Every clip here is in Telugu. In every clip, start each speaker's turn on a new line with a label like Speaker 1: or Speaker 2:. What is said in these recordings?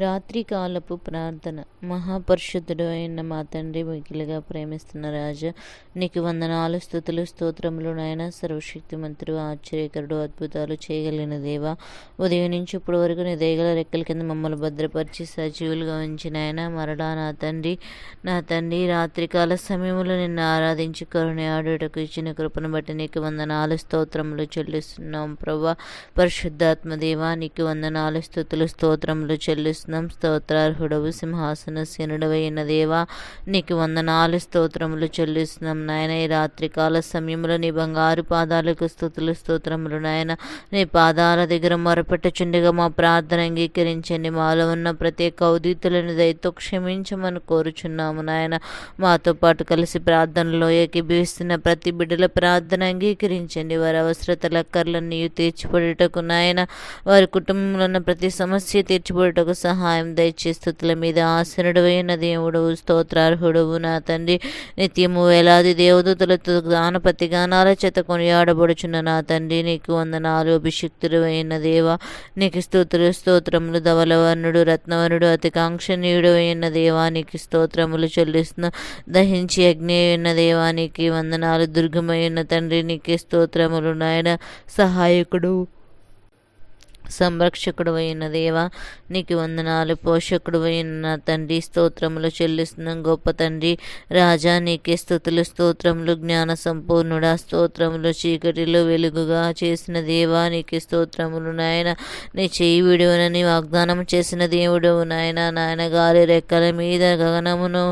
Speaker 1: రాత్రికాలపు ప్రార్థన. మహాపరిషుద్ధుడు అయిన మా తండ్రి మిగిలిగా ప్రేమిస్తున్న రాజా నీకు వందనాలు స్థుతులు స్తోత్రములు నాయన. సర్వశక్తిమంతుడు ఆశ్చర్యకరుడు అద్భుతాలు చేయగలిగిన దేవా ఉదయం నుంచి ఇప్పటి వరకు నీ దేగల రెక్కల కింద మమ్మల్ని భద్రపరిచి సజీవులుగా ఉంచిన ఆయన మరలా నా తండ్రి నా తండ్రి రాత్రికాల సమయంలో నిన్ను ఆరాధించి కరుణ ఆడుటకు ఇచ్చిన కృపను బట్టి నీకు వందనాలు స్తోత్రములు చెల్లిస్తున్నాం ప్రభా. పరిశుద్ధాత్మ దేవా నీకు వందనాలు స్థుతులు స్తోత్రములు చెల్లిస్తున్నాం స్తోత్రార్హుడవు సింహాసన శనుడవైన దేవా నీకు వందనాలు స్తోత్రములు చెల్లిస్తున్నాం నాయన. ఈ రాత్రికాల సమయంలో నీ బంగారు పాదాలకు స్థుతులు స్తోత్రములు నాయన. నీ పాదాల దగ్గర మొరపెట్టుచుండగా మా ప్రార్థన అంగీకరించండి. మాలో ఉన్న ప్రతి కౌదీతులను దయతో క్షమించమని కోరుచున్నాము నాయన. మాతో పాటు కలిసి ప్రార్థనలో ఏకీభవిస్తున్న ప్రతి బిడ్డల ప్రార్థన అంగీకరించండి. వారి అవసరతల కర్లన్నీ తీర్చిపడుటకు నాయన. వారి కుటుంబంలో ఉన్న ప్రతి సమస్య తీర్చిపడుటకు సహాయం దయచే స్థుతుల మీద ఆసనుడవైన దేవుడు స్తోత్రార్హుడవు నా తండ్రి. నిత్యము వేలాది దేవదూతలతో గానపతి గానాల చేత కొనియాడబడుచున్న నా తండ్రి నీకు వందనాలు. అభిషిక్తుడు అయిన దేవ నీకు స్తోత్రులు. స్తోత్రములు ధవలవర్ణుడు రత్నవర్ణుడు అతికాంక్షణీయుడు అయిన దేవానికి స్తోత్రములు చెల్లిస్తున్న. దహించి అగ్ని అయిన దేవానికి వందనాలు. దుర్గమైన తండ్రి నీకే స్తోత్రములు నాయన సహాయకుడు. సంరక్షకుడు అయిన దేవా నీకు వందనాలు. పోషకుడు అయిన తండ్రి స్తోత్రములు చెల్లిస్తున్నాం. గొప్ప తండ్రి రాజా నీకే స్థుతులు స్తోత్రములు జ్ఞాన సంపూర్ణుడా. స్తోత్రములు చీకటిలో వెలుగుగా చేసిన దేవా నీకే స్తోత్రములు నాయన. నీ చేయి విడువనని వాగ్దానం చేసిన దేవుడు నాయన. నాయన గాలి రెక్కల మీద గగనమును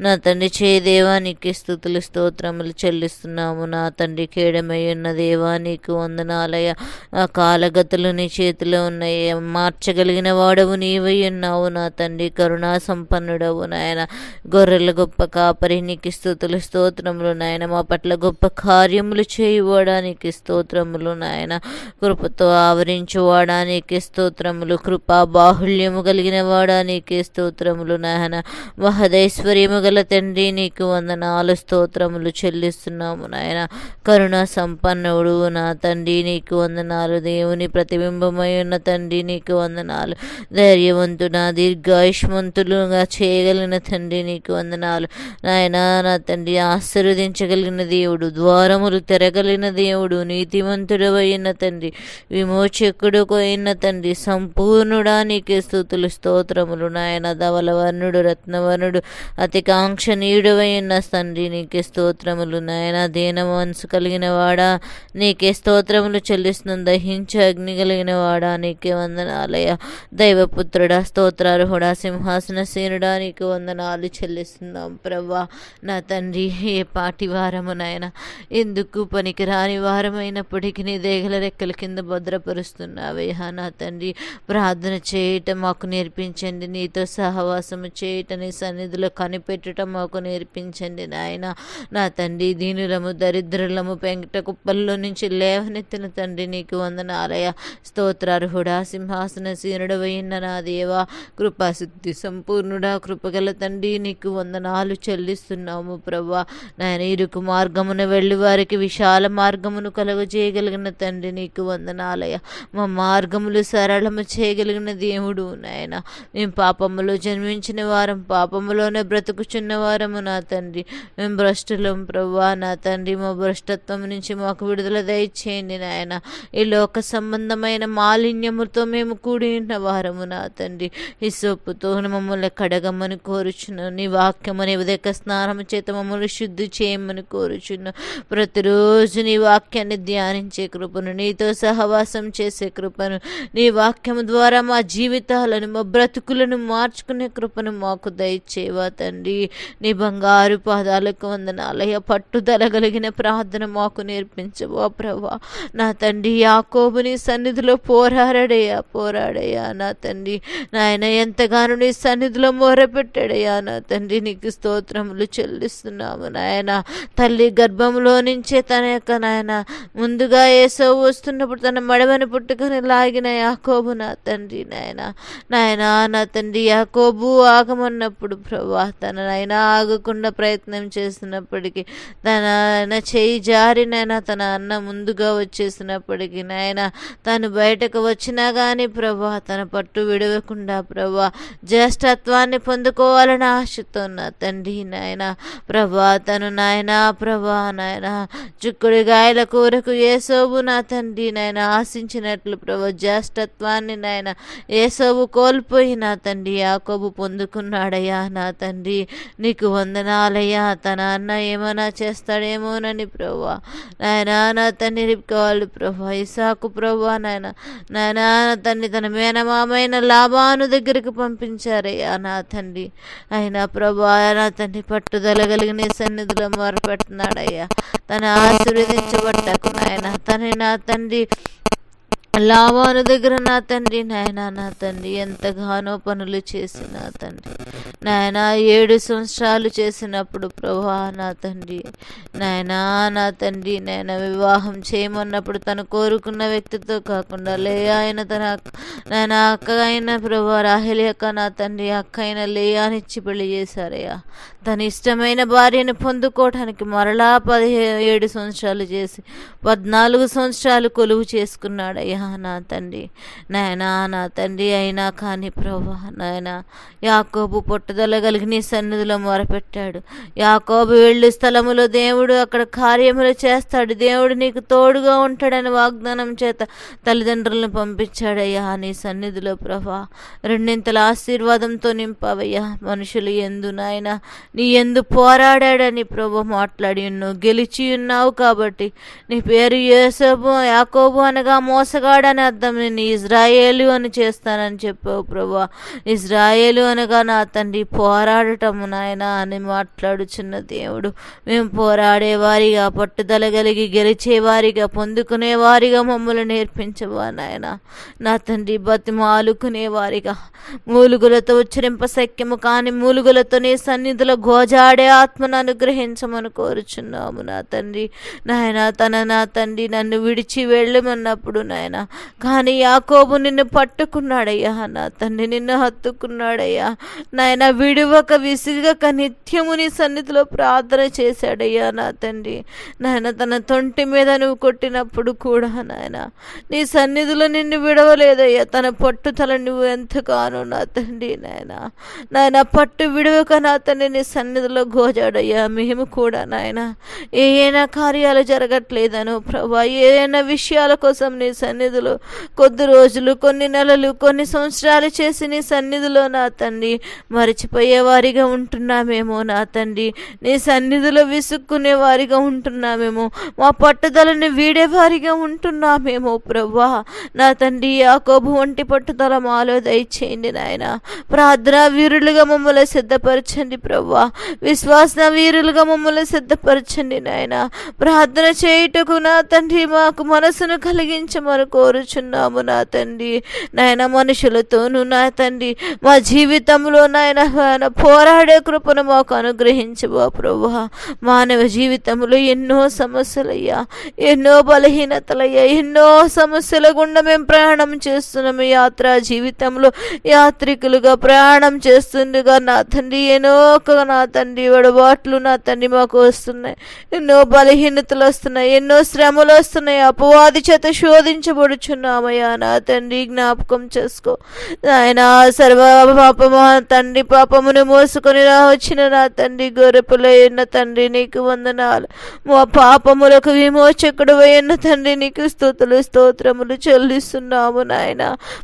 Speaker 1: నా తండ్రి చేయి దేవా నీకే స్థుతులు స్తోత్రములు చెల్లిస్తున్నాము. నా తండ్రి కేడమై ఉన్న దేవా నీకు వందనాలయ ఆ కాలగతులు నీ చేతిలో ఉన్నాయి. మార్చగలిగిన వాడవు నీవై ఉన్నావు నా తండ్రి. కరుణా సంపన్నుడవు నాయన. గొర్రెల గొప్ప కాపరి నీకు స్థుతులు స్తోత్రములు నాయన. మా పట్ల గొప్ప కార్యములు చేయవడానికి స్తోత్రములు నాయన. కృపతో ఆవరించువాడానికి స్తోత్రములు. కృపా బాహుళ్యము కలిగిన వాడానికి స్తోత్రములు నాయన. మహదైశ్వర్యము గల తండ్రి నీకు వందనాలు స్తోత్రములు చెల్లిస్తున్నాము నాయన. కరుణ సంపన్నుడు నా తండ్రి నీకు వందనాలు. దేవుని ప్రతిబింబమై ఉన్న తండ్రి నీకు వందనాలు. ధైర్యవంతున దీర్ఘాయుష్మంతులుగా చేయగలిగిన తండ్రి నీకు వందనాలు. నాయన నా తండ్రి ఆశీర్వదించగలిగిన దేవుడు ద్వారములు తెరగలిగిన దేవుడు నీతివంతుడు అయిన తండ్రి విమోచకుడు అయిన తండ్రి సంపూర్ణుడా నీకే స్థుతులు స్తోత్రములు. నాయన ధవలవర్ణుడు రత్నవర్ణుడు అతి కాంక్షణీయుడు అయిన తండ్రి నీకే స్తోత్రములు. నాయన దీన మనసు కలిగిన వాడా నీకే స్తోత్రములు చెల్లిస్తున్న. దహించ అగ్ని కలిగిన వాడా నీకే వందనాలయ దైవపుత్రుడా స్తోత్రార్హుడా సింహాసన సేనుడా నీకు వందనాలు చెల్లిస్తున్నాం ప్రవ్వా నా తండ్రి ఏ పాటి వారము నాయన. ఎందుకు పనికిరాని వారమైనప్పటికీ నీ దేగల రెక్కల కింద భద్రపరుస్తున్నావేహా నా తండ్రి ప్రార్థన చేయటం మాకు నేర్పించండి. నీతో సహవాసము చేయటం నీ సన్నిధిలో కనిపెట్టడం మాకు నేర్పించండి నాయన. నా తండ్రి దీనులము దరిద్రులము పెంకట కుప్పల్లో నుంచి లేవనెత్తిన తండ్రి నీకు వందనాలయ స్తోత్ర సింహాసన సీనుడు అయిన నా దేవా కృపాశుద్ధి సంపూర్ణుడా కృపగల తండ్రి నీకు వందనాలు చెల్లిస్తున్నాము ప్రభా నాయన ఇరుకు మార్గమున వెళ్ళి వారికి విశాల మార్గమును కలుగజేయగలిగిన తండ్రి నీకు వందనాలయ. మా మార్గములు సరళము చేయగలిగిన దేవుడు నాయన. మేము పాపములో జన్మించిన వారం పాపములోనే బ్రతుకుచున్న వారము నా తండ్రి. మేము భ్రష్టులం ప్రభా నా తండ్రి మా భ్రష్టత్వం నుంచి మాకు విడుదల దయచేయండి నాయన. ఈ లోక సంబంధమైన మా మాలిన్యముతో మేము కూడిన వారము నా తండ్రి. ఈ సొప్పుతో మమ్మల్ని కడగమని కోరుచున్నాం నీ వాక్యమని ఉదయక స్నానం చేత మమ్మల్ని శుద్ధి చేయమని కోరుచున్నాం ప్రతిరోజు నీ వాక్యాన్ని ధ్యానించే కృపను నీతో సహవాసం చేసే కృపను నీ వాక్యము ద్వారా మా జీవితాలను మా బ్రతుకులను మార్చుకునే కృపను మాకు దయచేవా తండ్రి. నీ బంగారు పాదాలకు వందనాలయ పట్టుదల కలిగిన ప్రార్థన మాకు నేర్పించవా ప్రభా. నా తండ్రి యాకోబుని సన్నిధిలో పో పోరాడయ్యా పోరాడయ్యా నా తండ్రి. నాయన ఎంతగానో నీ సన్నిధిలో మొరపెట్టాడయ్యా నా తండ్రి. నీకు స్తోత్రములు చెల్లిస్తున్నాము నాయన. తల్లి గర్భంలో నుంచే తన యొక్క నాయన ముందుగా ఏసో వస్తున్నప్పుడు తన మడమని పుట్టుకొని లాగిన యాకోబు నా తండ్రి నాయన. నాయన నా తండ్రి యాకోబు ఆగమన్నప్పుడు ప్రభా తన నాయన ఆగకుండా ప్రయత్నం చేసినప్పటికీ తన ఆయన చేయి జారినైనా తన అన్న ముందుగా వచ్చేసినప్పటికీ నాయన తను బయట బయటకు వచ్చినా కానీ ప్రభా తన పట్టు విడవకుండా ప్రభా జ్యేష్ఠత్వాన్ని పొందుకోవాలని ఆశతో నా తండ్రి నాయన. ప్రభా తను నాయన ప్రభా నాయన. చిక్కుడుగాయల కూరకు ఏసోబు నా తండ్రి నాయన. ఆశించినట్లు ప్రభా జ్యేష్ఠత్వాన్ని నాయన. ఏసోబు కోల్పోయి నా తండ్రి యాకోబు పొందుకున్నాడయ్యా నా తండ్రి. నీకు వందనాలయ్యా తన అన్న ఏమైనా చేస్తాడేమోనని ప్రభా. నాయన నా తండ్రి రిపుకోవాలి ప్రభా ఇసాకు ప్రభా నాయన. నా తండ్రి తన మేనమామైన లాభాను దగ్గరికి పంపించారయ్యా నా తండ్రి అయినా ప్రభా నా తండ్రి పట్టుదల కలిగిన సన్నిధిలో మొరపెట్టినాడయ్యా తన ఆశీర్వదించబట్టకు నాయన. తన నా తండ్రి లావాను దగ్గర నా తండ్రి నాయన నా తండ్రి ఎంతగానో పనులు చేసిన తండ్రి. నాయన ఏడు సంవత్సరాలు చేసినప్పుడు ప్రభా నా తండ్రి. నాయన నా తండ్రి నాయన వివాహం చేయమన్నప్పుడు తను కోరుకున్న వ్యక్తితో కాకుండా లే ఆయన తన నాయన అక్క అయిన ప్రభా రాహేలి అక్క నా తండ్రి అక్క అయిన లేయానిచ్చి పెళ్ళి చేశారయ్యా. తన ఇష్టమైన భార్యను పొందుకోవటానికి మరలా పదిహేడు సంవత్సరాలు చేసి పద్నాలుగు సంవత్సరాలు కొలువు చేసుకున్నాడయ్యా. నా తండ్రి నాయనా నా తండ్రి అయినా కానీ ప్రభా నాయన యాకోబు పొట్టుదల కలిగి నీ సన్నిధిలో మొరపెట్టాడు. యాకోబు వెళ్ళు స్థలములో దేవుడు అక్కడ కార్యములు చేస్తాడు. దేవుడు నీకు తోడుగా ఉంటాడని వాగ్దానం చేత తల్లిదండ్రులను పంపించాడయ్యా నీ సన్నిధిలో ప్రభా. రెండింతల ఆశీర్వాదంతో నింపావయ్యా మనుషులు ఎందు నాయన. నీ ఎందు పోరాడాడని ప్రభు మాట్లాడి ఉన్నావు గెలిచి ఉన్నావు కాబట్టి. నీ పేరు యేసోబు యాకోబు అనగా మోసగా వాడని అర్థం నేను ఇజ్రాయేలు అని చేస్తానని చెప్పావు ప్రభా. ఇజ్రాయేలు అనగా నా తండ్రి పోరాడటము నాయన అని మాట్లాడుచున్న దేవుడు. మేము పోరాడేవారిగా పట్టుదల కలిగి గెలిచేవారిగా పొందుకునేవారిగా మమ్మల్ని నేర్పించవా నాయన? నా తండ్రి బతిమాలుకునేవారిగా మూలుగులతో ఉచ్చరింప సఖ్యము కాని మూలుగులతో నీ సన్నిధిలో గోజాడే ఆత్మను అనుగ్రహించమని కోరుచున్నాము నా తండ్రి. నాయన తన నా తండ్రి నన్ను విడిచి వెళ్ళమన్నప్పుడు నాయన కానీ యాకోబు నిన్ను పట్టుకున్నాడయ్యా నా తండ్రి నిన్ను హత్తుకున్నాడయ్యా. నాయన విడువక విసిగక నిత్యము నీ సన్నిధిలో ప్రార్థన చేశాడయ్యా నా తండ్రి. నాయన తన తొంటి మీద నువ్వు కొట్టినప్పుడు కూడా నాయన నీ సన్నిధిలో నిన్ను విడవలేదయ్యా. తన పట్టుదల నువ్వు ఎంతగానో నా తండ్రి నాయన. నాయన పట్టు విడవక నా తండ్రి నీ సన్నిధిలో గోజాడయ్యా. మేము కూడా నాయన ఏమైనా కార్యాలు జరగట్లేదను ప్రభా ఏదైనా విషయాల కోసం నీ సన్నిధిలో. కొద్ది రోజులు కొన్ని నెలలు కొన్ని సంవత్సరాలు చేసి నీ సన్నిధిలో నా తండ్రి మరచిపోయేవారిగా ఉంటున్నామేమో నా తండ్రి. నీ సన్నిధిలో విసుక్కునే వారిగా ఉంటున్నామేమో. మా పట్టుదలని వీడేవారిగా ఉంటున్నామేమో ప్రభా నా తండ్రి యాకోబు వంటి పట్టుదల మాలో దయచేయండి నాయన. ప్రార్థన వీరులుగా మమ్మల్ని సిద్ధపరచండి ప్రభా విశ్వాస వీరులుగా మమ్మల్ని సిద్ధపరచండి నాయన. ప్రార్థన చేయుటకు నా తండ్రి మాకు మనసును కలిగించమని కోరుచున్నాము నా తండ్రి. నాయన మనుషులతోనూ నా తండ్రి. మా జీవితంలో నాయన నాయన పోరాడే కృపను మాకు అనుగ్రహించబో ప్రభా మానవ జీవితంలో ఎన్నో సమస్యలయ్యా ఎన్నో బలహీనతలయ్యా ఎన్నో సమస్యల గుండా మేము ప్రయాణం చేస్తున్నాము యాత్ర జీవితంలో యాత్రికులుగా ప్రయాణం చేస్తుండగా నా తండ్రి ఎన్నో నా తండ్రి వడబాట్లు నా తండ్రి మాకు వస్తున్నాయి. ఎన్నో బలహీనతలు వస్తున్నాయి ఎన్నో శ్రమలు వస్తున్నాయి. అపవాది చేత శోధించబడుచున్నామయ్యా నా తండ్రి జ్ఞాపకం చేసుకో. ఆయన సర్వ పాపము తండ్రి పాపమును మోసుకొని రా వచ్చిన నా తండ్రి గొర్రెపులైన తండ్రి నీకు వందనాలు. మా పాపములకు విమోచకుడు అయిన తండ్రి నీకు స్తోతులు స్తోత్రములు చెల్లిస్తున్నాము నాయన.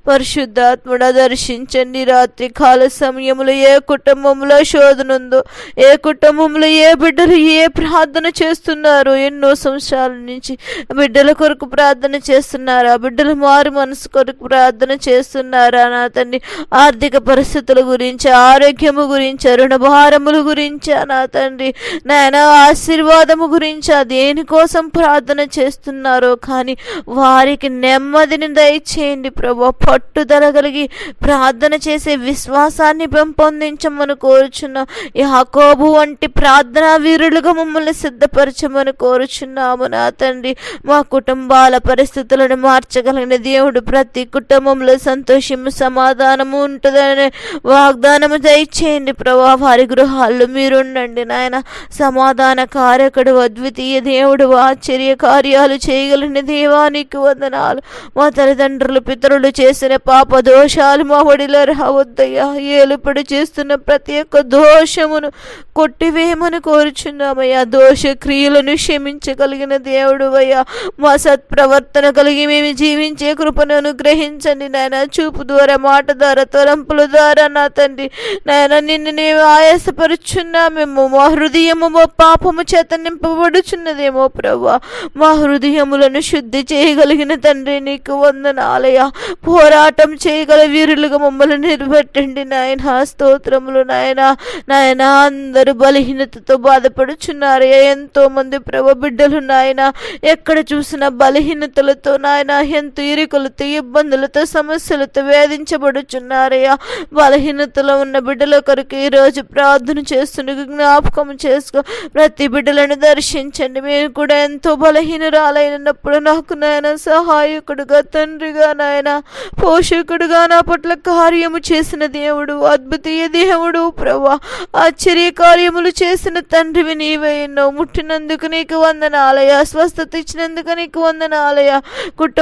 Speaker 1: పరిశుద్ధాత్ముడ దర్శించండి. రాత్రి కాల సమయములో ఏ కుటుంబంలో శోధనుందో ఏ కుటుంబంలో ఏ బిడ్డలు ఏ ప్రార్థన చేస్తున్నారు ఎన్నో సంవత్సరాల నుంచి బిడ్డల కొరకు ప్రార్థన చేస్తున్నారు ఆ బిడ్డలు మారు మనసు కొరకు ప్రార్థన చేస్తున్నారా నా తండ్రి? ఆర్థిక పరిస్థితుల గురించి ఆరోగ్యము గురించి రుణభారముల గురించి నా తండ్రి. నాయన ఆశీర్వాదము గురించి దేనికోసం ప్రార్థన చేస్తున్నారో కానీ వారికి నెమ్మదిని దయచేయండి ప్రభు. పట్టుదల కలిగి ప్రార్థన చేసే విశ్వాసాన్ని పెంపొందించమని కోరుచున్నాం. యాకోబు వంటి ప్రార్థనా వీరులుగా మమ్మల్ని సిద్ధపరచమని కోరుచున్నాము నా తండ్రి. మా కుటుంబాల పరిస్థితులను మా మార్చగలిగిన దేవుడు ప్రతి కుటుంబంలో సంతోషము సమాధానము ఉంటుందని వాగ్దానము దయచేయండి. ప్రభా వారి గృహాల్లో మీరుండండి నాయన. సమాధాన కారకుడు అద్వితీయ దేవుడు ఆశ్చర్య కార్యాలు చేయగలిగిన దేవానికి వందనాలు. మా తల్లిదండ్రులు పితరులు చేసిన పాప దోషాలు మా ఒడిలో రావద్దయ్యా. ఏలుపడి చేస్తున్న ప్రతి ఒక్క దోషమును కొట్టివేయమని కోరుచున్నామయ్యా. దోష క్రియలను క్షమించగలిగిన దేవుడు అయ్యా. మా సత్ప్రవర్తన కలిగి మేము జీవించే కృపను అనుగ్రహించండి నాయన. చూపు ద్వారా మాట ద్వారా తలంపుల ద్వారా నా తండ్రి. నాయన నిన్ను నేను ఆయాసపరుచున్నామేమో మా హృదయము మా పాపము చేత నింపబడుచున్నదేమో ప్రభా మా హృదయములను శుద్ధి చేయగలిగిన తండ్రి నీకు వందనాలయ పోరాటం చేయగల వీరులుగా మమ్మల్ని నిలబెట్టండి నాయన. స్తోత్రములు నాయన. నాయన అందరూ బలహీనతతో బాధపడుచున్నారు ఎంతో మంది ప్రభ బిడ్డలు నాయన. ఎక్కడ చూసిన బలహీనతలతో నాయన ఎంతో ఇరుకులతో ఇబ్బందులతో సమస్యలతో వేధించబడుచున్నారయ్యా. బలహీనతలో ఉన్న బిడ్డల కొరకు ఈరోజు ప్రార్థన చేస్తుండగా జ్ఞాపకం చేసుకో. ప్రతి బిడ్డలను దర్శించండి. మేము కూడా ఎంతో బలహీనరాలైనప్పుడు నాకు నాయన సహాయకుడుగా తండ్రిగా నాయన పోషకుడుగా నా పట్ల కార్యము చేసిన దేవుడు అద్భుతీయ దేవుడు ప్రభా ఆశ్చర్య కార్యములు చేసిన తండ్రివి నీవే ఎన్నో. ముట్టినందుకు నీకు వందనాలయ స్వస్థత ఇచ్చినందుకు నీకు వందనాలయ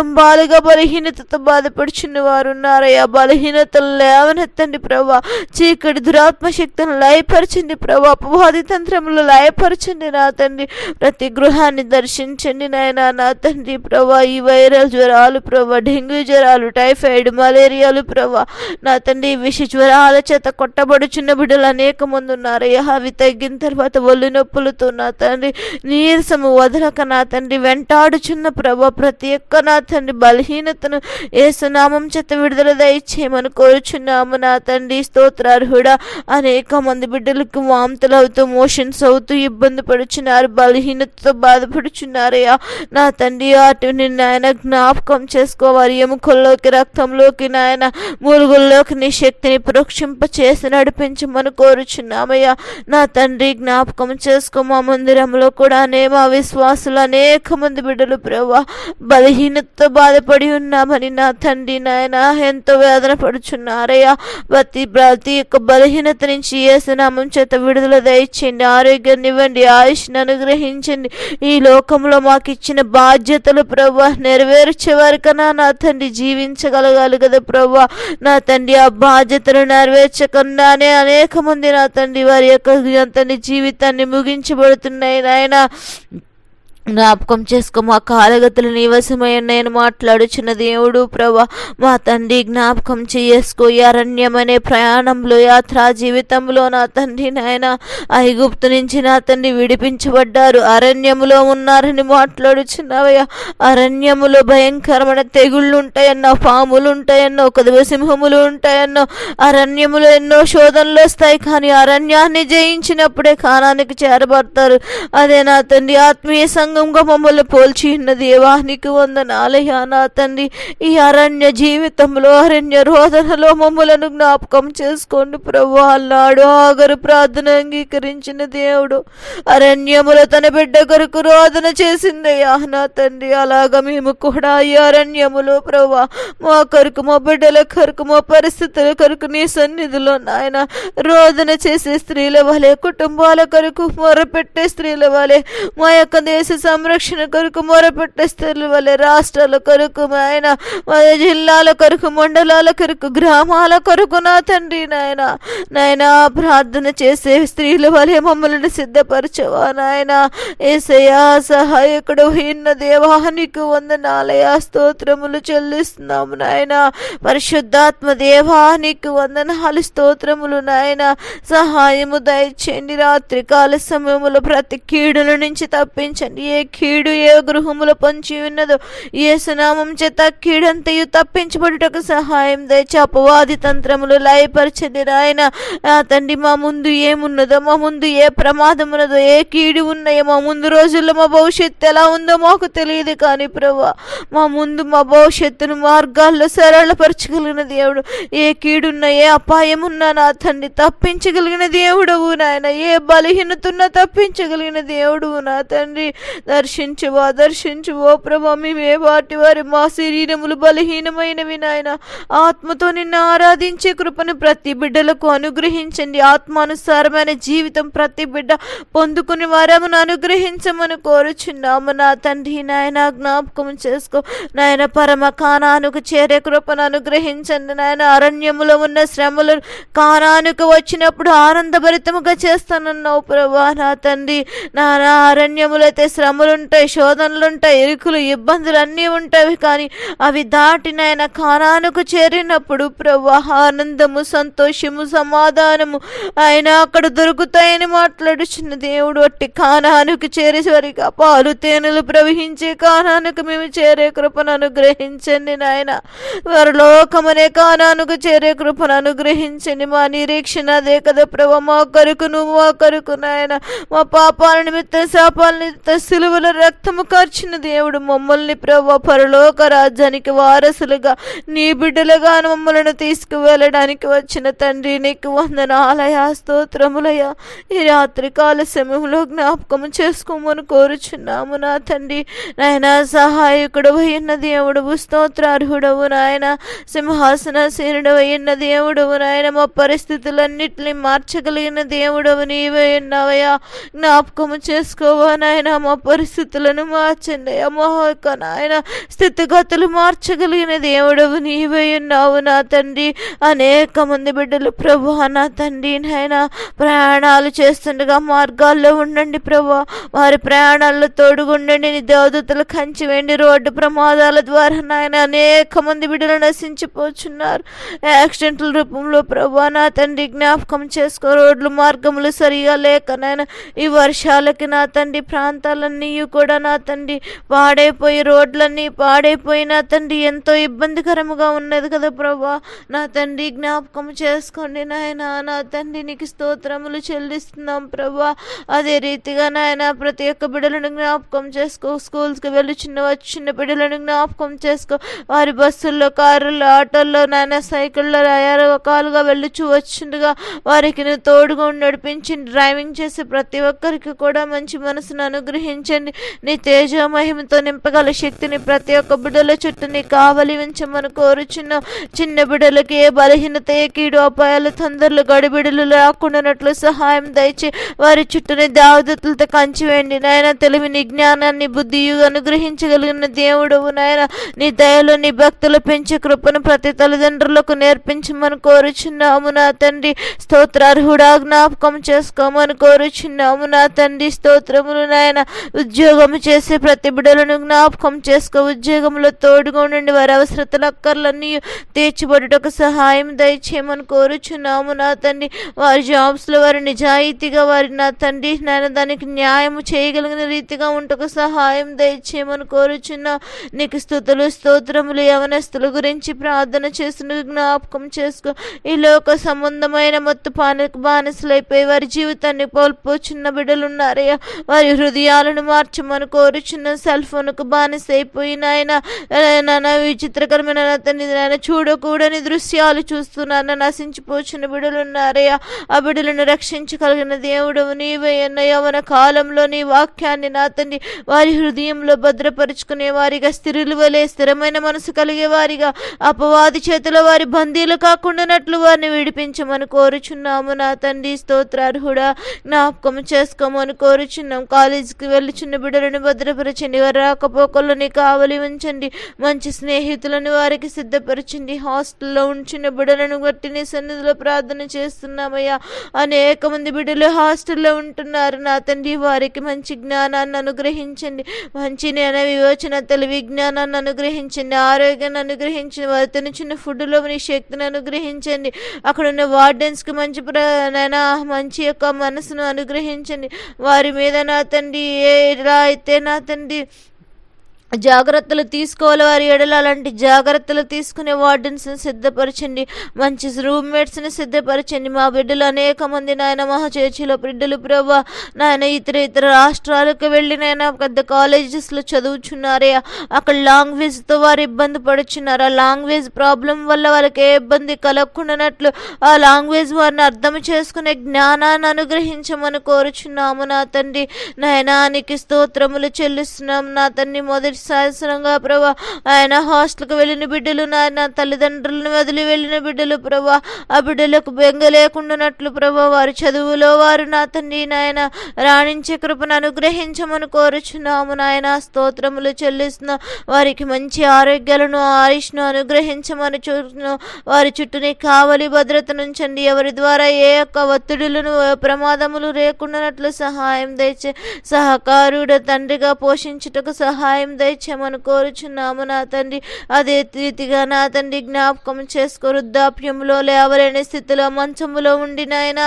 Speaker 1: కుటుంబాలుగా బలహీనతతో బాధపడుచున్న వారు ఉన్నారయ్యా బలహీనతలు లేవనెత్తండి ప్రభా. చీకటి దురాత్మ శక్తిని లయపరచండి ప్రభా. అపవాది తంత్రములు లయపరచండి నా తండ్రి. ప్రతి గృహాన్ని దర్శించండి నాయన నా తండ్రి ప్రభా. ఈ వైరల్ జ్వరాలు ప్రభా డెంగ్యూ జ్వరాలు టైఫాయిడ్ మలేరియాలు ప్రభా. నా తండ్రి విష జ్వరాల చేత కొట్టబడుచున్న బిడ్డలు అనేక మంది ఉన్నారయ్యా అవి తగ్గిన తర్వాత ఒళ్ళు నొప్పులతో నా తండ్రి నీరసము వదలక నా తండ్రి వెంటాడుచున్న ప్రభా. ప్రతి ఒక్క నా తండ్రి తండ్రి బలహీనతను ఏసునామం చేత విడుదల దయచేయమని కోరుచున్నాము. నా తండ్రి స్తోత్రార్హుడా అనేక మంది బిడ్డలకు వాంతులు అవుతూ మోషన్స్ అవుతూ ఇబ్బంది పడుచున్నారు బలహీనతతో బాధపడుచున్నారయ్యా. నా తండ్రి అటుని నాయన జ్ఞాపకం చేసుకోవాలి. ఎముకల్లోకి రక్తంలోకి నాయన మూలుగుల్లోకి నీ శక్తిని ప్రోక్షింప చేసి నడిపించమని కోరుచున్నామయ్యా. నా తండ్రి జ్ఞాపకం చేసుకో మా మందిరంలో కూడా అనే మా విశ్వాసులు అనేక మంది బిడ్డలు ప్రభా బలహీనత ఎంతో బాధపడి ఉన్నామని నా తండ్రి నాయన ఎంతో వేదన పడుచున్నారయ్యా ప్రతి ప్రతి యొక్క బలహీనత నుంచి ఏసునామం చేత విడుదల దయచేయండి ఆరోగ్యాన్ని ఇవ్వండి ఆయుష్ని అనుగ్రహించండి. ఈ లోకంలో మాకు ఇచ్చిన బాధ్యతలు ప్రభా నెరవేర్చే వరకన్నా నా తండ్రి జీవించగలగాలి కదా ప్రభా నా తండ్రి ఆ బాధ్యతలు నెరవేర్చకుండానే అనేక మంది నా తండ్రి వారి యొక్క తండ్రి జీవితాన్ని ముగించబడుతున్నాయి నాయన. జ్ఞాపకం చేసుకో మా కాలగతులు నివసమై నేను మాట్లాడుచున్న దేవుడు ప్రభా మా తండ్రి జ్ఞాపకం చేసుకో. ఈ అరణ్యమనే ప్రయాణంలో యాత్రా జీవితంలో నా తండ్రి నాయన ఐగుప్తు నుంచి నా తండ్రి విడిపించబడ్డారు. అరణ్యములో ఉన్నారని మాట్లాడుచున్నావయ్యా. అరణ్యములో భయంకరమైన తెగుళ్ళు ఉంటాయన్నో పాములు ఉంటాయన్నో కదువ సింహములు ఉంటాయన్నో అరణ్యములో ఎన్నో శోధనలు వస్తాయి కానీ అరణ్యాన్ని జయించినప్పుడే కానానికి చేరబడతారు. అదే నా తండ్రి ఆత్మీయ సంఘంగా మమ్మల్ని పోల్చి ఉన్న దేవానికి వందనాలయ్యా నా తండ్రి. ఈ అరణ్య జీవితంలో అరణ్య రోదనలో మమ్మలను జ్ఞాపకం చేసుకోండి ప్రభు అల్లాడు ఆగరు ప్రార్థన అంగీకరించిన దేవుడు. అరణ్యములో తన బిడ్డ కొరకు రోదన చేసిందయ్యా నా తండ్రి. అలాగా మేము కూడా ఈ అరణ్యములో ప్రభా మా కొరకు మా బిడ్డల కొరకు మా పరిస్థితుల కొరకు నీ సన్నిధిలో నాయన రోదన చేసే స్త్రీల వలె కుటుంబాల కొరకు మొరపెట్టే స్త్రీల వలె మా యొక్క దేశ సంరక్షణ కొరకు మొరపెట్టే స్థితులు వలె రాష్ట్రాల కొరకు నాయన ఆయన మా జిల్లాల కొరకు మండలాల కొరకు గ్రామాల కొరకు నా తండ్రి నాయన. నాయన ప్రార్థన చేసే స్త్రీల వలె మమ్మల్ని సిద్ధపరచవా నాయన. ఏసయా సహాయకుడు హిన్న దేవానికి వందనాలయ స్తోత్రములు చెల్లిస్తున్నాము నాయన. పరిశుద్ధాత్మ దేవానికి వందనాలు స్తోత్రములు నాయన. సహాయము దయచేయండి. రాత్రి కాల సమయములో ప్రతి కీడుల నుంచి తప్పించండి. ఏ కీడు ఏ గృహములో పొంచి ఉన్నదో ఏ సునామం చేత కీడంతయు తప్పించబడుటకు సహాయం దయచి అపవాది తంత్రములు లయపరచండి నాయన ఆ తండ్రి మా ముందు ఏమున్నదో మా ముందు ఏ ప్రమాదం ఉన్నదో ఏ కీడు ఉన్నాయో మా ముందు రోజుల్లో మా భవిష్యత్తు ఎలా ఉందో మాకు తెలియదు కానీ ప్రభా మా ముందు మా భవిష్యత్తును మార్గాల్లో సరళపరచగలిగిన దేవుడు. ఏ కీడున్నా ఏ అపాయం ఉన్నా నా తండ్రి తప్పించగలిగిన దేవుడవు నాయన. ఏ బలహీనతున్నా తప్పించగలిగిన దేవుడు నా తండ్రి.
Speaker 2: దర్శించువా దర్శించువో ప్రభా మేమే వాటి వారి మా శరీరములు బలహీనమైనవి నాయన. ఆత్మతో నిన్ను ఆరాధించే కృపను ప్రతి బిడ్డలకు అనుగ్రహించండి. ఆత్మానుసారమైన జీవితం ప్రతి బిడ్డ పొందుకుని వారమును అనుగ్రహించమని కోరుచున్నాము నా తండ్రి. నాయన జ్ఞాపకం చేసుకో. నాయన పరమ కానానుకు చేరే కృపను అనుగ్రహించండి. నాయన అరణ్యములో ఉన్న శ్రమలు కానానుకు వచ్చినప్పుడు ఆనందభరితముగా చేస్తానన్నావు ప్రభా నా తండ్రి. నా అరణ్యములైతే శ్రమ శ్రమలుంటాయి శోధనలుంటాయి ఇరుకులు ఇబ్బందులు అన్నీ ఉంటాయి కానీ అవి దాటి నాయన కానానుకు చేరినప్పుడు ప్రభా ఆనందము సంతోషము సమాధానము ఆయన అక్కడ దొరుకుతాయని మాట్లాడుచున్న దేవుడు అట్టి కానానుకు చేరేసరిగా పాలు తేనెలు ప్రవహించే కానానుకు మేము చేరే కృపను అనుగ్రహించండి నాయన. వారు లోకమనే కానానుకు చేరే కృపను అనుగ్రహించండి. మా నిరీక్షణ అదే కదా ప్రభు మా కొరకు నువ్వు మా కొరకు నాయన. మా పాపాల నిమిత్తం శాపాల నిమిత్తం సిలువల రక్తము కార్చిన దేవుడు మమ్మల్ని ప్రభు పరలోక రాజ్యానికి వారసులుగా నీ బిడ్డలుగా మమ్మలను తీసుకువెళ్ళడానికి వచ్చిన తండ్రి నీకు వందనాలయ స్తోత్రములయ ఈ రాత్రికాల సమయంలో జ్ఞాపకం చేసుకోమని కోరుచున్నాము నా తండ్రి. నాయన సహాయకుడు అయిన దేవుడవు స్తోత్రార్హుడవు నాయన. సింహాసన సీనుడవు అయిన దేవుడవు నాయన. మా పరిస్థితులన్నిటిని మార్చగలిగిన దేవుడవు నీవే ఉన్నావయ్యా. జ్ఞాపకము చేసుకోవా నాయన మా పరిస్థితులను మార్చండి. అయ్యా నాయన స్థితిగతులు మార్చగలిగిన దేవుడవు నీవే ఉన్నావు నా తండ్రి. అనేక మంది బిడ్డలు ప్రభు నా తండ్రి నాయన ప్రయాణాలు చేస్తుండగా మార్గాల్లో ఉండండి ప్రభు. వారి ప్రయాణాల్లో తోడుగుండండి నీ దేవదతలు కంచి వెండి రోడ్డు ప్రమాదాల ద్వారా నాయన అనేక మంది బిడ్డలు నశించిపోతున్నారు యాక్సిడెంట్ల రూపంలో ప్రభు నా తండ్రి జ్ఞాపకం చేసుకో. రోడ్లు మార్గములు సరిగా లేక నాయన ఈ వర్షాలకి నా తండ్రి ప్రాంతాలను నీవు కూడా నా తండ్రి. పాడైపోయి రోడ్లన్నీ పాడైపోయి నా తండ్రి ఎంతో ఇబ్బందికరముగా ఉన్నది కదా ప్రభా. నా తండ్రి జ్ఞాపకం చేసుకోండి నాయన. నా తండ్రి నీకు స్తోత్రములు చెల్లిస్తున్నాం ప్రభా. అదే రీతిగా నాయన ప్రతి ఒక్క బిడ్డలను జ్ఞాపకం చేసుకో. స్కూల్స్కి వెళ్ళి చిన్న వచ్చిన బిడ్డలను జ్ఞాపకం చేసుకో. వారి బస్సుల్లో కారుల్లో ఆటోల్లో నాయన సైకిల్లో రకాలుగా వెళ్ళొచ్చు వచ్చిండగా. వారికి తోడుగా నడిపించి డ్రైవింగ్ చేసే ప్రతి ఒక్కరికి కూడా మంచి మనసును అనుగ్రహించండి నీ తేజ మహిమతో నింపగల శక్తిని ప్రతి ఒక్క బిడల చుట్టూ నీ కావలి ఉంచమని కోరుచున్నాం. చిన్న బిడలకి ఏ బలహీనత ఏ కీడు అపాయాలు తొందరలు గడిబిడులు రాకుండానట్లు సహాయం దయచి వారి చుట్టూని దేవదత్తులతో కంచివేయండి నాయన తెలివిని జ్ఞానాన్ని బుద్ధియు అనుగ్రహించగలిగిన దేవుడవు నాయన. నీ దయలో నీ భక్తులు పెంచే కృపను ప్రతి తల్లిదండ్రులకు నేర్పించమని కోరుచున్నాము నా తండ్రి. స్తోత్రార్హుడా జ్ఞాపకం చేసుకోమని కోరుచున్నాము నా తండ్రి. స్తోత్రములు నాయన. ఉద్యోగం చేసే ప్రతి బిడ్డలను జ్ఞాపకం చేసుకో. ఉద్యోగంలో తోడుగా ఉండండి. వారి అవసరతలు అక్కర్లన్నీ తీర్చిబడుటకు సహాయం దయచేయమని కోరుచున్నాము. నా తండ్రి వారి జాబ్స్లో వారి నిజాయితీగా వారి నా తండ్రి నాయన దానికి న్యాయం చేయగలిగిన రీతిగా ఉంటకు సహాయం దయచేయమని కోరుచున్నా. నీకు స్థుతులు స్తోత్రములు యవనస్తుల గురించి ప్రార్థన చేసిన జ్ఞాపకం చేసుకో. ఈ లోక సంబంధమైన మొత్తం పానకు బానిసలైపోయి వారి జీవితాన్ని కోల్పోచున్న బిడ్డలున్నారయ్యా. వారి హృదయాలను మార్చమని కోరుచున్న సెల్ ఫోన్కు బానిసైపోయిన ఆయన నాయన నాన్న విచిత్రకరమైన అతని నాయన చూడకూడని దృశ్యాలు చూస్తున్నాను నశించిపోచిన బిడ్డలు ఆ బిడులను రక్షించగలిగిన దేవుడు నీవే అన్న యవన కాలంలో నీ వాక్యాన్ని నా తండ్రి వారి హృదయంలో భద్రపరుచుకునే వారిగా స్థిరులు వలె స్థిరమైన మనసు కలిగే వారిగా అపవాది చేతిలో వారి బందీలు కాకుండానట్లు వారిని విడిపించమని కోరుచున్నాము నా తండ్రి. స్తోత్రార్హుడా జ్ఞాపకం చేసుకోమని కోరుచున్నాం. కాలేజీకి చిన్న బిడ్డలను భద్రపరచండి. వారి రాకపోకలను కావలి ఉంచండి. మంచి స్నేహితులను వారికి సిద్ధపరచండి. హాస్టల్లో ఉంచిన బిడ్డలను బట్టి నీ సన్నిధిలో ప్రార్థన చేస్తున్నామయ్యా. అనేక మంది బిడ్డలు హాస్టల్లో ఉంటున్నారు. నా తండ్రి వారికి మంచి జ్ఞానాన్ని అనుగ్రహించండి. మంచి నేను వివోచన తెలివి జ్ఞానాన్ని అనుగ్రహించండి. ఆరోగ్యాన్ని అనుగ్రహించండి. వారు తినుచున్న ఫుడ్లో నీ శక్తిని అనుగ్రహించండి. అక్కడ ఉన్న వార్డెన్స్కి మంచి ప్ర నైనా మంచి యొక్క మనసును అనుగ్రహించండి. వారి మీద నా తండ్రి ఏ eraite na జాగ్రత్తలు తీసుకోవాలి వారి ఎడల. అలాంటి జాగ్రత్తలు తీసుకునే వార్డెన్స్ని సిద్ధపరచండి. మంచి రూమ్మేట్స్ని సిద్ధపరచండి. మా బిడ్డలు అనేక మంది నాయన మహా చర్చిలో బిడ్డలు ప్రభా. నాయన ఇతర ఇతర రాష్ట్రాలకు వెళ్ళి నాయన పెద్ద కాలేజెస్లో చదువుచున్నారే. అక్కడ లాంగ్వేజ్తో వారు ఇబ్బంది పడుచున్నారు. ఆ లాంగ్వేజ్ ప్రాబ్లం వల్ల వాళ్ళకి ఏ ఇబ్బంది కలగకుండానట్లు ఆ లాంగ్వేజ్ వారిని అర్థం చేసుకునే జ్ఞానాన్ని అనుగ్రహించమని కోరుచున్నాము నా తండ్రి. నాయనానికి స్తోత్రములు చెల్లిస్తున్నాం నా తండ్రి. మొదటి సంవత్సరంగా ప్రభా. ఆయన హాస్టల్కి వెళ్ళిన బిడ్డలు నాయన తల్లిదండ్రులను వదిలి వెళ్ళిన బిడ్డలు ప్రభా. ఆ బిడ్డలకు బెంగ లేకుండానట్లు ప్రభా. వారి చదువులో వారు నా తండ్రి నాయన రాణించే కృపను అనుగ్రహించమని కోరుచున్నాము నాయన. స్తోత్రములు చెల్లిస్తున్న వారికి మంచి ఆరోగ్యాలను ఆయుష్ను అనుగ్రహించమని చూస్తున్నాం. వారి చుట్టూని కావలి భద్రత నుంచండి. ఎవరి ద్వారా ఏ యొక్క ఒత్తిడులను ప్రమాదములు లేకుండానట్లు సహాయం దయచే సహకారుడు తండ్రిగా పోషించుటకు సహాయం దయచేయమని కోరుచున్నాము నా తండ్రి. అదే రీతిగా నా తండ్రి జ్ఞాపకం చేసుకో వృద్ధాప్యములో లేవలేని స్థితిలో మంచములో ఉండి నాయన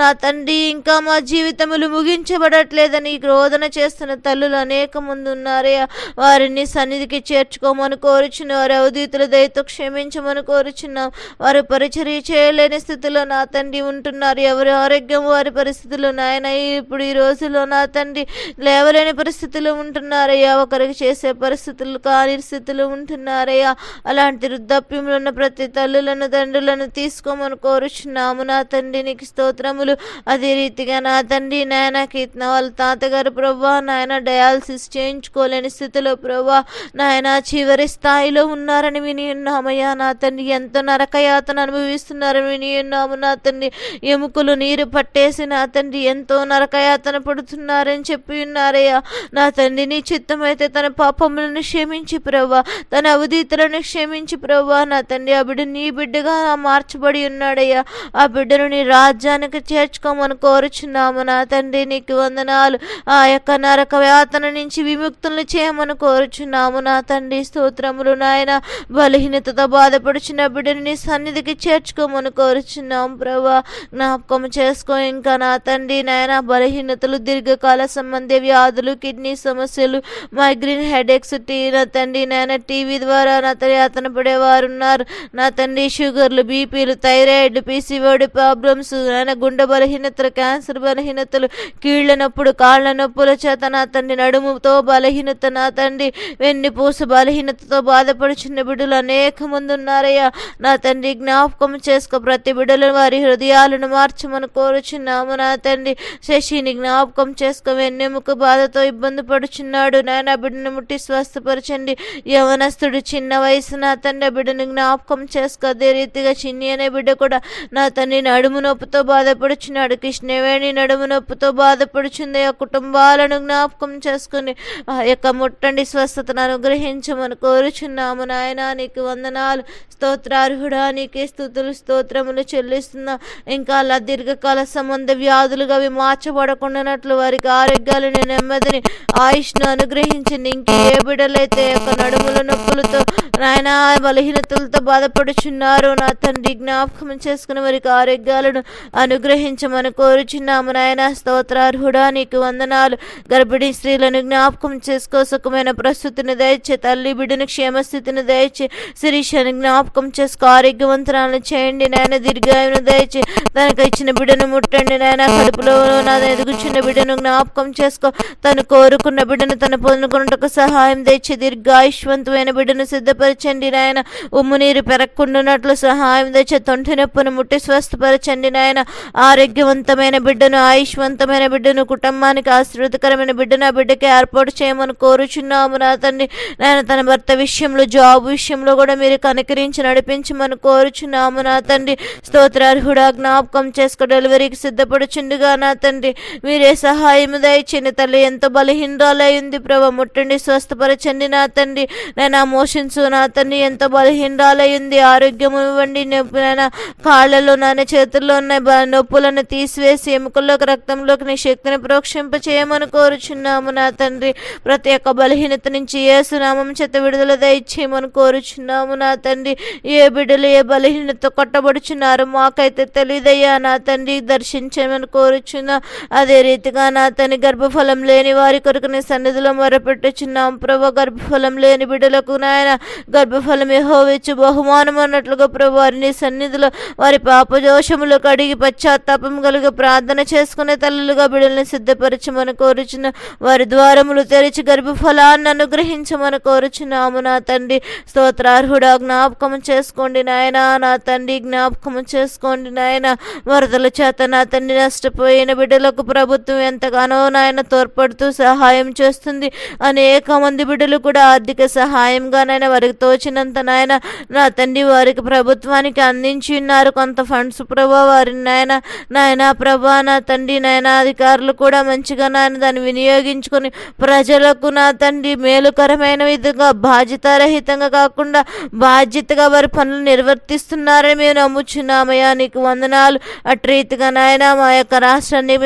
Speaker 2: నా తండ్రి ఇంకా మా జీవితములు ముగించబడట్లేదని రోదన చేస్తున్న తల్లులు అనేక మంది ఉన్నారే. వారిని సన్నిధికి చేర్చుకోమని కోరుచున్న. వారి అవధీతుల దయతో క్షమించమని కోరుచున్నాం. వారు పరిచర్య చేయలేని స్థితిలో నా తండ్రి ఉంటున్నారు. ఎవరి ఆరోగ్యం వారి పరిస్థితులు నాయన ఇప్పుడు ఈ రోజుల్లో నా తండ్రి లేవలేని పరిస్థితులు ఉంటున్నారయ్యా. ఒకరికి చేసి పరిస్థితులు కాని స్థితులు ఉంటున్నారయ్యా. అలాంటి వృద్ధాప్యంలో ఉన్న ప్రతి తల్లులను తండ్రులను తీసుకోమని కోరుచున్నాము. నా తండ్రి నీకు స్తోత్రములు. అదే రీతిగా నా తండ్రి నాయన కీర్తన వాళ్ళ తాతగారు ప్రభా నాయన డయాలసిస్ చేయించుకోలేని స్థితిలో ప్రభా నాయన చివరి స్థాయిలో ఉన్నారని విని ఉన్నామయ్యా. నా తండ్రి ఎంతో నరకయాతన అనుభవిస్తున్నారని విని ఉన్నాము. నా తండ్రి ఎముకలు నీరు పట్టేసి నా తండ్రి ఎంతో నరకయాతన పడుతున్నారని చెప్పి ఉన్నారయ్యా. నా తండ్రి నీ చిత్తమైతే తన పాప పాపములను క్షమించి ప్రభా తన అవధితులను క్షమించి ప్రభా నా తండ్రి ఆ బిడ్డ నీ బిడ్డగా మార్చబడి ఉన్నాడయ్యా. ఆ బిడ్డను నీ రాజ్యానికి చేర్చుకోమని కోరుచున్నాము. నా తండ్రి నీకు వందనాలు. ఆ యొక్క నరక వేతన నుంచి విముక్తులను చేయమని కోరుచున్నాము. నా తండ్రి స్తోత్రములు నాయన. బలహీనతతో బాధపడుచున్న బిడ్డను నీ సన్నిధికి చేర్చుకోమని కోరుచున్నాం ప్రభా జ్ఞాపకం చేసుకో ఇంకా నా తండ్రి నాయన. బలహీనతలు దీర్ఘకాల సంబంధ వ్యాధులు కిడ్నీ సమస్యలు మైగ్రేన్ హెడేక్స్ టీ నా తండ్రి నాయన టీవీ ద్వారా నా తండ్రి అతను పడేవారు ఉన్నారు నా తండ్రి షుగర్లు బీపీలు థైరాయిడ్ పీసీఓడి ప్రాబ్లమ్స్ నాయన గుండె బలహీనతలు క్యాన్సర్ బలహీనతలు కీళ్ళ నొప్పులు కాళ్ళ నొప్పుల చేత నా తండ్రి నడుముతో బలహీనత నా తండ్రి వెన్నుపూస బలహీనతతో బాధపడుచున్న బిడ్డలు అనేక మంది ఉన్నారయ్యా. నా తండ్రి జ్ఞాపకం చేసుకో ప్రతి బిడ్డలు వారి హృదయాలను మార్చమని కోరుచున్నాము నా తండ్రి. శశిని జ్ఞాపకం చేసుకో వెన్నెముక బాధతో ఇబ్బంది పడుచున్నాడు. నాయన బిడ్డను ముట్టి స్వస్థపరచండి. యవనస్తుడు చిన్న వయసు నా తండ్రి బిడ్డను జ్ఞాపకం చేసుకో. అదే రీతిగా చిన్ని అనే బిడ్డ కూడా నా తండ్రి నడుము నొప్పితో బాధపడుచున్నాడు. కృష్ణవేణి నడుము నొప్పితో బాధపడుచుంది. ఆ కుటుంబాలను జ్ఞాపకం చేసుకుని ఆ యొక్క ముట్టండి స్వస్థతను అనుగ్రహించమని కోరుచున్నాము నాయన. నీకు వందనాలు. స్తోత్రార్హుడా నీకే స్థుతులు స్తోత్రములు చెల్లిస్తున్నా. ఇంకా అలా దీర్ఘకాల సంబంధ వ్యాధులుగా అవి మార్చబడకుండానట్లు వారికి ఆరోగ్యాలను నెమ్మదిని ఆయుష్ను అనుగ్రహించండి. ఇంకే ఏ బిడ్డలైతే యొక్క నడుముల నొప్పులతో నాయన బలహీనతలతో బాధపడుచున్నారు. నా తండ్రి జ్ఞాపకం చేసుకుని వారికి ఆరోగ్యాలను అనుగ్రహించమని కోరుచున్నాము. నాయన స్తోత్రార్హుడా నీకు వందనాలు. గర్భిణీ స్త్రీలను జ్ఞాపకం చేసుకో. సుఖమైన ప్రస్తుతిని దయచే తల్లి బిడ్డని క్షేమస్థితిని దయచే శిరీషను జ్ఞాపకం చేసుకో. ఆరోగ్యవంతరాలను చేయండి. నాయన దీర్ఘాయును దయచే తనకు ఇచ్చిన బిడ్డను ముట్టండి. నాయన కడుపులో నా ఎదుగుచున్న బిడ్డను జ్ఞాపకం చేసుకో. తను కోరుకున్న బిడ్డను తను పొందుకున్నట్టుకు సహాయం తెచ్చి దీర్ఘాయుష్వంతమైన బిడ్డను సిద్ధపరచండి నాయన. ఉమ్ము నీరు పెరగకుండానట్లు సహాయం తెచ్చి తొంటి నొప్పును ముట్టి స్వస్థపరచండి నాయన. ఆరోగ్యవంతమైన బిడ్డను ఆయుష్వంతమైన బిడ్డను కుటుంబానికి ఆశీర్వదకరమైన బిడ్డను ఆ బిడ్డకి ఏర్పాటు చేయమని కోరుచున్నాము నా తండ్రి. నాయన తన భర్త విషయంలో జాబ్ విషయంలో కూడా మీరు కనికరించి నడిపించమని కోరుచున్నాము నా తండ్రి. స్తోత్రార్హుడా జ్ఞాపకం చేసుకో డెలివరీకి సిద్ధపడుచుండగా నా తండ్రి. మీరే సహాయం దయచేని తల్లి. ఎంతో బలహీనరాలయ్యింది ప్రభ. ముట్టండి స్వస్థపరచండి నా తండ్రి. నేను మోషన్స్ నా తండ్రి. ఎంత బలహీనరాలయ్యింది. ఆరోగ్యం ఇవ్వండి. నైనా కాళ్ళలో నాన్న చేతుల్లో ఉన్న నొప్పులను తీసివేసి ఎముకల్లోకి రక్తంలోకి నీ శక్తిని ప్రోక్షింప చేయమని కోరుచున్నాము నా తండ్రి. ప్రతి ఒక్క బలహీనత నుంచి ఏ సునామం చేత విడుదల దయచేయమని కోరుచున్నాము నా తండ్రి. ఏ బిడ్డలు ఏ బలహీనత కొట్టబడుచున్నారు మాకైతే తెలియదయ్యా నా తండ్రి. దర్శించమని కోరుచున్నా. అదే రీతిగా నా తండ్రి గర్భఫలం లేని వారి కొరకు నీ సన్నిధిలో మొరపెట్టుచున్నా ప్రభా గర్భఫలం లేని బిడ్డలకు నాయన గర్భఫలం యెహోవిచ్చు బహుమానం అన్నట్లుగా ప్రభు వారిని సన్నిధిలో వారి పాపదోషములు కడిగి పశ్చాత్తాపం కలిగి ప్రార్థన చేసుకునే తల్లులుగా బిడ్డల్ని సిద్ధపరచమని కోరుచున్న వారి ద్వారములు తెరిచి గర్భఫలాన్ని అనుగ్రహించమని కోరుచున్నాము. నా తండ్రి స్తోత్రార్హుడా జ్ఞాపకం చేసుకోండి నాయన. నా తండ్రి జ్ఞాపకము చేసుకోండి నాయన. వరదల చేత నా తండ్రి నష్టపోయిన బిడ్డలకు ప్రభుత్వం ఎంతగానో నాయన తోడ్పడుతూ సహాయం చేస్తుంది. అనేక మంది బిడ్డలు కూడా ఆర్థిక సహాయంగా నాయన వారికి తోచినంత నాయన నా తండ్రి వారికి ప్రభుత్వానికి అందించి ఉన్నారు. కొంత ఫండ్స్ ప్రభా వారిని నాయన నాయన ప్రభా నా తండ్రి నాయన అధికారులు కూడా మంచిగా నాయన దాన్ని వినియోగించుకొని ప్రజలకు నా తండ్రి మేలుకరమైన విధంగా బాధ్యతారహితంగా కాకుండా బాధ్యతగా వారి పనులు నిర్వర్తిస్తున్నారని మేము నమ్ముచున్నామయ్యా. నీకు వందనాలు. అటు రీతిగా నాయన మా యొక్క రాష్ట్రాన్ని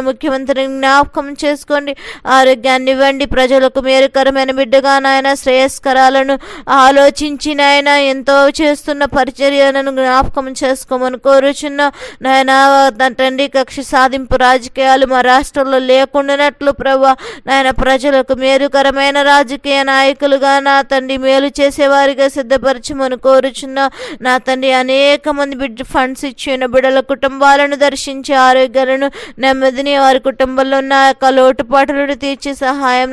Speaker 2: ముఖ్యమంత్రిని జ్ఞాపకం చేసుకోండి. ఆరోగ్యాన్ని ఇవ్వండి. ప్రజలకు మేలుకరమైన బిడ్డగా నాయన శ్రేయస్కరాలను ఆలోచించి నాయన ఎంతో చేస్తున్న పరిచర్యలను జ్ఞాపకం చేసుకోమని కోరుచున్న నాయన తండ్రి కక్ష సాధింపు రాజకీయాలు మా రాష్ట్రంలో లేకుండానట్లు ప్రభా నాయన ప్రజలకు మేలుకరమైన రాజకీయ నాయకులుగా నా తండ్రి మేలు చేసేవారిగా సిద్ధపరచమని కోరుచున్న నా తండ్రి అనేక మంది బిడ్డ ఫండ్స్ ఇచ్చిన బిడ్డల కుటుంబాలను దర్శించి ఆరోగ్యాలను నెమ్మదిని వారి కుటుంబంలో ఉన్న యొక్క లోటుపాటులను తీర్చి సహాయం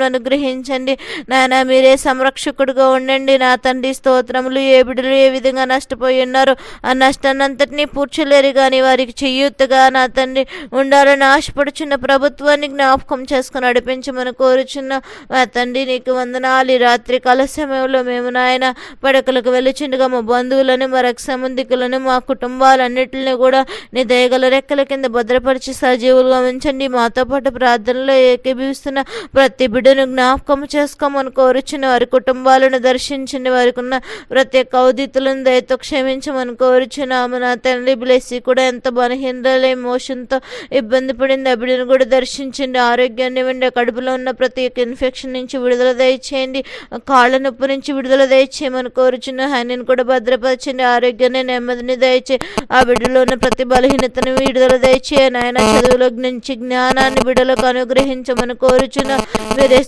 Speaker 2: అనుగ్రహించండి నాయన మీరే సంరక్షకుడుగా ఉండండి. నా తండ్రి స్తోత్రములు ఏ బిడ్డలు ఏ విధంగా నష్టపోయి ఉన్నారు ఆ నష్టాన్నంతటినీ పూడ్చలేరు కానీ వారికి చెయ్యొత్తుగా నా తండ్రి ఉండాలని ఆశపడుచున్న ప్రభుత్వాన్ని జ్ఞాపకం చేసుకుని నడిపించమని కోరుచున్న నా తండ్రి నీకు వందనాలు. ఈ రాత్రి కాల సమయంలో మేము నాయన పడకలకు వెళ్ళిచుండగా మా బంధువులను మా రక్షసంబంధికులను మా కుటుంబాలన్నిటిని కూడా నీ దయగల రెక్కల కింద భద్రపరిచి సజీవులుగా ఉంచండి. మాతో పాటు ప్రార్థనలో ఏకీభవిస్తున్న ప్రతి బిడ్డను జ్ఞాపకం చేసుకోమని కోరుచున్న వారి కుటుంబాలను దర్శించండి. వారికి ఉన్న ప్రతి ఒక్క ఔదితులను దయతో క్షమించమని కోరుచున్నాము. నా తండ్రి బ్లెస్సి కూడా ఎంత బలహీనలే మోషన్తో ఇబ్బంది పడింది ఆ కూడా దర్శించండి. ఆరోగ్యాన్ని ఇవ్వండి. కడుపులో ఉన్న ప్రతి ఒక్క ఇన్ఫెక్షన్ నుంచి విడుదల దయచేయండి. కాళ్ళ నొప్పి నుంచి విడుదల దయచేయమని కోరుచున్న హనీని కూడా భద్రపరచండి. ఆరోగ్యాన్ని నెమ్మదిని దయచే ఆ బిడ్డలో ఉన్న ప్రతి బలహీనతను విడుదల దయచేయని ఆయన చదువులో నుంచి జ్ఞానాన్ని బిడ్డలకు అనుగ్రహించమని కోరుచున్న మీరే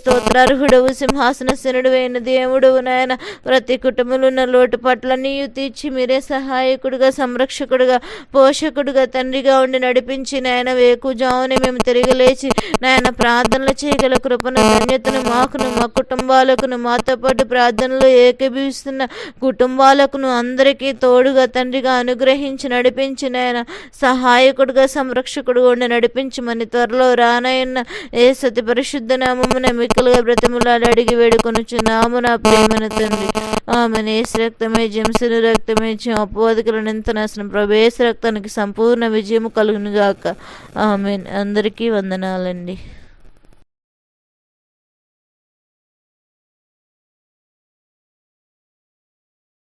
Speaker 2: సింహాసన సింహాసనశనుడు అయిన దేవుడు నాయన ప్రతి కుటుంబంలో ఉన్న నీయు తీర్చి మీరే సహాయకుడుగా సంరక్షకుడుగా పోషకుడుగా తండ్రిగా ఉండి నడిపించి నాయన వేకుజావుని మేము తిరిగి లేచి నాయన ప్రార్థనలు చేయగల కృపను ధన్యతను మాకును మా కుటుంబాలకును మాతో పాటు ప్రార్థనలు ఏకీభవిస్తున్న కుటుంబాలకును అందరికీ తోడుగా తండ్రిగా అనుగ్రహించి నడిపించి నాయన సహాయకుడుగా సంరక్షకుడుగా ఉండి నడిపించమని త్వరలో రానయన్న ఏ సతి పరిశుద్ధ నామమున మిక్కలుగా బ్రతములాడి అడిగి వేడుకొనుచున్నాము నా ప్రేమన తండ్రి. ఆమెను. ఏసు రక్తమే జంసుని రక్తమే అపవాదికులను ఎంత నాశనం. ప్రవేశ రక్తానికి సంపూర్ణ విజయము కలుగునుగాక. ఆమె అందరికీ వందనాలండి.